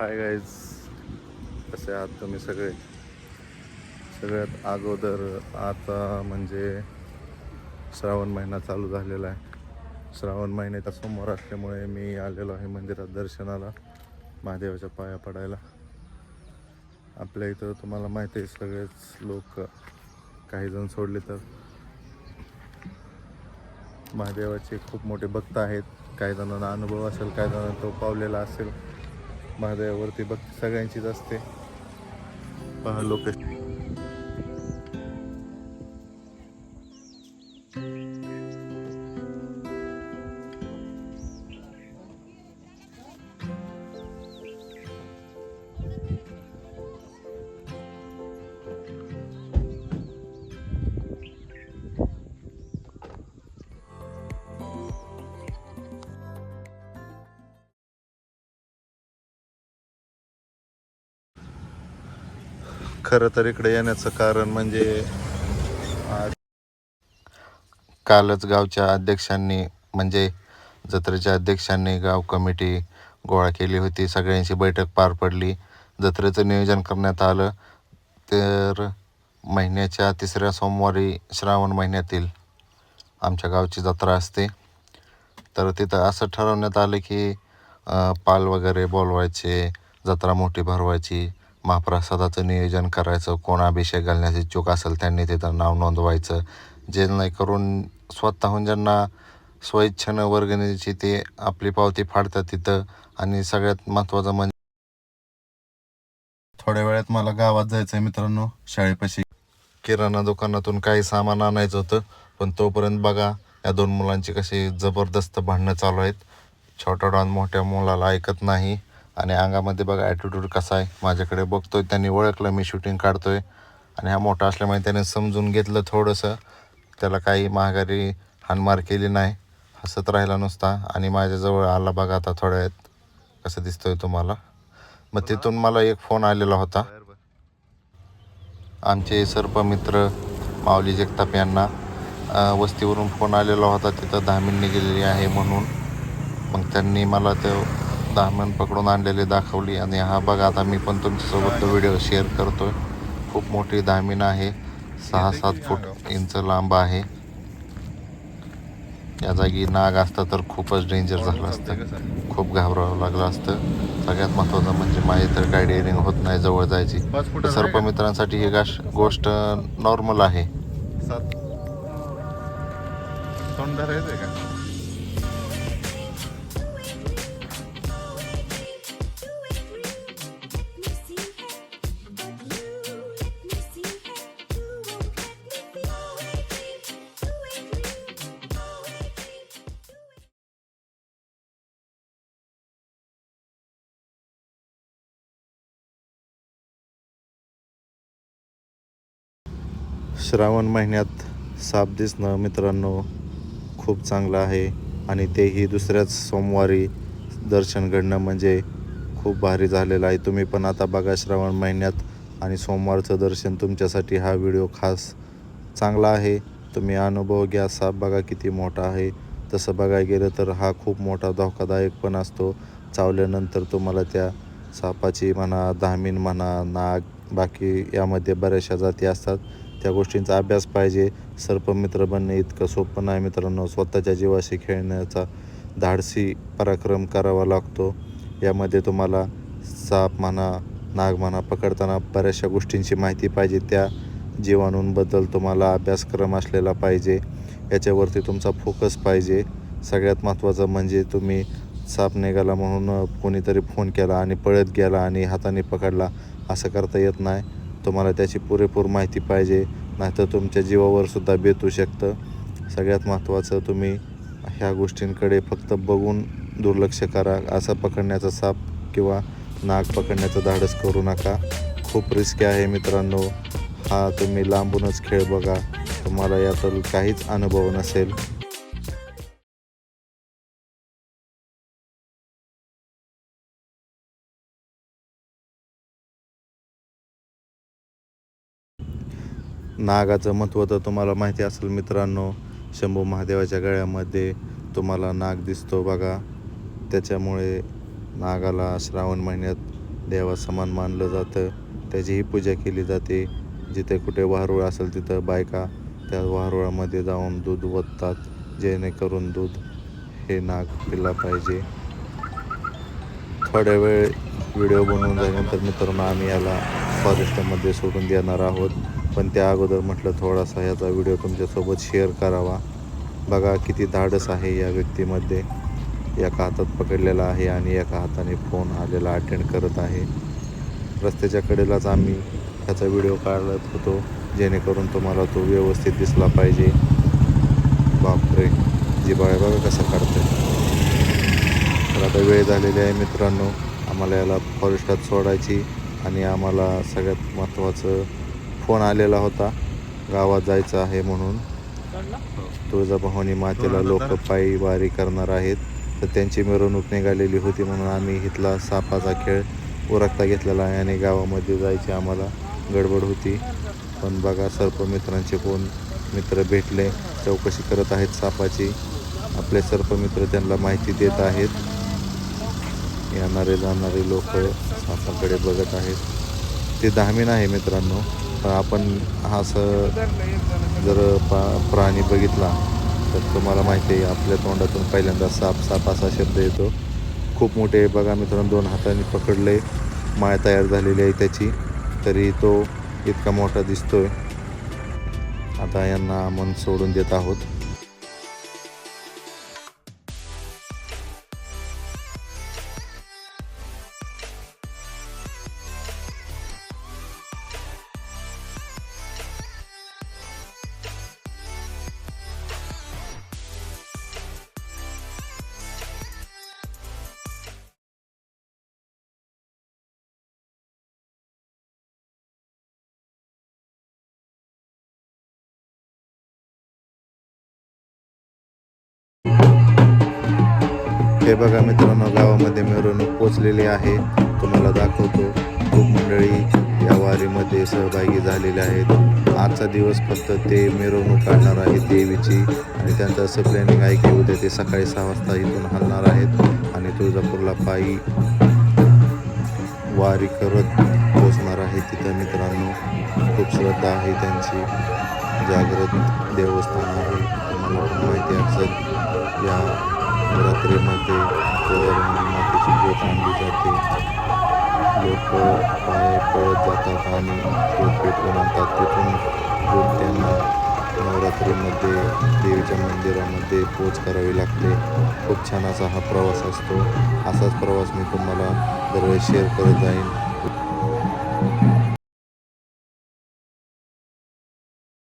Hi guys कसे आहात तुम्ही सगळे? सगळ्यात अगोदर आता म्हणजे श्रावण महिना चालू झालेला आहे. श्रावण महिन्याचा सोमवार असल्यामुळे मी आलेलो आहे मंदिरात दर्शनाला महादेवाच्या पाया पडायला. आपल्या इथं तुम्हाला माहिती आहे सगळेच लोक काही जण सोडले तर. महादेवाचे खूप मोठे भक्त आहेत. काही जणांना अनुभव असेल काही जणांना तो पावलेला असेल. महादेवावरती भक्ती सगळ्यांचीच असते. पहा लोक खरं तर इकडे येण्याचं कारण म्हणजे आज कालच गावच्या अध्यक्षांनी म्हणजे जत्रेच्या अध्यक्षांनी गाव कमिटी गोळा केली होती. सगळ्यांची बैठक पार पडली. जत्रेचं नियोजन करण्यात आलं. तर महिन्याच्या तिसऱ्या सोमवारी श्रावण महिन्यातील आमच्या गावची जत्रा असते. तर तिथं असं ठरवण्यात आलं की पाल वगैरे बोलवायचे जत्रा मोठी भरवायची. महाप्रसादाचं नियोजन करायचं कोण अभिषेक घालण्याची चूक असेल त्यांनी तिथं नाव नोंदवायचं जे नाही करून स्वतःहून ज्यांना स्वइच्छेनं वर्गणीची ते आपली पावती फाडतात तिथं. आणि सगळ्यात महत्त्वाचं म्हणजे थोड्या वेळात मला गावात जायचं आहे मित्रांनो शाळेपाशी. किराणा दुकानातून काही सामान आणायचं होतं पण तोपर्यंत बघा या दोन मुलांची कशी जबरदस्त भांडणं चालू आहेत. छोटा डॉन मोठ्या मुलाला ऐकत नाही. आणि अंगामध्ये बघा ॲटिट्यूड कसा आहे? माझ्याकडे बघतोय त्यांनी ओळखलं मी शूटिंग काढतोय. आणि हा मोठा असल्यामुळे त्याने समजून घेतलं थोडंसं. त्याला काही महागारी हानमार केली नाही. हसत राहिला नुसता. आणि माझ्याजवळ आला बघा आता थोड्या वेळात. कसं दिसतोय तुम्हाला? मग तिथून मला एक फोन आलेला होता. आमचे सर्पमित्र माऊली जगताप यांना वस्तीवरून फोन आलेला होता. तिथं धामीन गेलेली आहे म्हणून. मग त्यांनी मला ते धामण पकडून आणलेली दाखवली आणि हा बघा आता मी पण तुमच्यासोबत तो व्हिडिओ शेअर करतोय. खूप मोठी धामीन आहे. सहा सात फूट इंच लांब आहे. या जागी नाग असता तर खूपच डेंजर झालं असतं. खूप घाबरावं लागलं असतं. सगळ्यात महत्त्वाचं म्हणजे माझी तर काय डेअरिंग होत नाही जवळ जायची. सर्पमित्रांसाठी ही गाश गोष्ट नॉर्मल आहे. श्रावण महिन्यात साप दिसणं मित्रांनो खूप चांगलं आहे आणि तेही दुसऱ्याच सोमवारी दर्शन घडणं म्हणजे खूप भारी झालेलं आहे. तुम्ही पण आता बघा श्रावण महिन्यात आणि सोमवारचं दर्शन तुमच्यासाठी हा व्हिडिओ खास चांगला आहे. तुम्ही अनुभव घ्या साप बघा किती मोठा आहे. तसं बघायला गेलं तर हा खूप मोठा धोकादायक पण असतो. चावल्यानंतर तुम्हाला त्या सापाची म्हणा धामीन म्हणा नाग बाकी यामध्ये बऱ्याचशा जाती असतात. त्या गोष्टींचा अभ्यास पाहिजे. सर्पमित्र बनणे इतकं सोपं नाही मित्रांनो. स्वतःच्या जीवाशी खेळण्याचा धाडसी पराक्रम करावा लागतो. यामध्ये तुम्हाला साप म्हणा नाग म्हणा पकडताना बऱ्याचशा गोष्टींची माहिती पाहिजे. त्या जीवाणूंबद्दल तुम्हाला अभ्यासक्रम असलेला पाहिजे. याच्यावरती तुमचा फोकस पाहिजे. सगळ्यात महत्त्वाचं म्हणजे तुम्ही साप निघाला म्हणून कोणीतरी फोन केला आणि पळत गेला आणि हाताने पकडला. असं करता येत नाही. तुम्हाला त्याची पुरेपूर माहिती पाहिजे नाहीतर तुमच्या जीवावर सुद्धा बेतू शकतं. सगळ्यात महत्त्वाचं तुम्ही ह्या गोष्टींकडे फक्त बघून दुर्लक्ष करा. असा पकडण्याचा साप किंवा नाग पकडण्याचं धाडस करू नका. खूप रिस्की आहे मित्रांनो. हा तुम्ही लांबूनच खेळ बघा. तुम्हाला यातून काहीच अनुभव नसेल. नागाचं महत्त्व तर तुम्हाला माहिती असेल मित्रांनो शंभू महादेवाच्या गळ्यामध्ये तुम्हाला नाग दिसतो बघा. त्याच्यामुळे नागाला श्रावण महिन्यात देवासमान मानलं जातं. त्याचीही पूजा केली जाते. जिथे कुठे वारुळ असेल तिथं बायका त्या वारुळामध्ये जाऊन दूध ओततात. जेणेकरून दूध हे नाग पिला पाहिजे. थोड्या वेळ व्हिडिओ बनवून झाल्यानंतर मित्रांनो आम्ही याला फॉरेस्टमध्ये सोडून देणार आहोत. पण त्या अगोदर म्हटलं थोडासा याचा व्हिडिओ तुमच्यासोबत शेअर करावा. बघा किती धाडस आहे या व्यक्तीमध्ये. एका हातात पकडलेला आहे आणि एका हाताने फोन आलेला अटेंड करत आहे. रस्त्याच्या कडेलाच आम्ही ह्याचा व्हिडिओ काढत होतो. जेणेकरून तुम्हाला तो व्यवस्थित दिसला पाहिजे. बापरे जिबाळे बघा कसं काढतंय. तर आता वेळ झालेली आहे मित्रांनो. आम्हाला याला फॉरेस्टात सोडायची आणि आम्हाला सगळ्यात महत्त्वाचं फोन आलेला होता. गावात जायचं आहे म्हणून. तुळजाभवानी मातेला लोक पायी वारी करणार आहेत. तर त्यांची मिरवणूक निघालेली होती म्हणून आम्ही इथला सापाचा खेळ उरकता घेतलेला आहे आणि गावामध्ये जायची आम्हाला गडबड होती. पण बघा सर्पमित्रांचे कोण मित्र भेटले चौकशी करत आहेत सापाची. आपले सर्पमित्र त्यांना माहिती देत आहेत. येणारे जाणारे लोक सापाकडे बघत आहेत. ते धामीन आहे मित्रांनो. आपण हा असं जर पा प्राणी बघितला तर तुम्हाला माहिती आहे आपल्या तोंडातून पहिल्यांदा साप साप असा शब्द येतो. खूप मोठे बघा मित्रांनो दोन हाताने पकडले माळ तयार झालेली आहे त्याची. तरी तो इतका मोठा दिसतोय. आता यांना मन सोडून देत आहोत. हे बघा मित्रांनो गावामध्ये मिरवणूक पोचलेली आहे. तुम्हाला दाखवतो. खूप मंडळी या वारीमध्ये सहभागी झालेले आहेत. आजचा दिवस फक्त ते मिरवणूक काढणार आहेत देवीची आणि त्यांचं असं प्लॅनिंग आहे की उद्या ते सकाळी सहा वाजता इथून हलणार आहेत आणि तुळजापूरला पायी वारी करत पोचणार आहे तिथं मित्रांनो. खूप श्रद्धा आहे त्यांची. जागृत देवस्थान आहे. तुम्हाला पण माहिती असेल या नवरात्रीमध्ये मातेची ज्योत आणली जाते. लोक पाय पळत जातात आणि ज्योत पेटवून आणतात तिथून ज्योत त्यांना नवरात्रीमध्ये देवीच्या मंदिरामध्ये पोच करावी लागते. खूप छान असा हा प्रवास असतो. असाच प्रवास मी तुम्हाला दरवेळेस शेअर करत जाईन.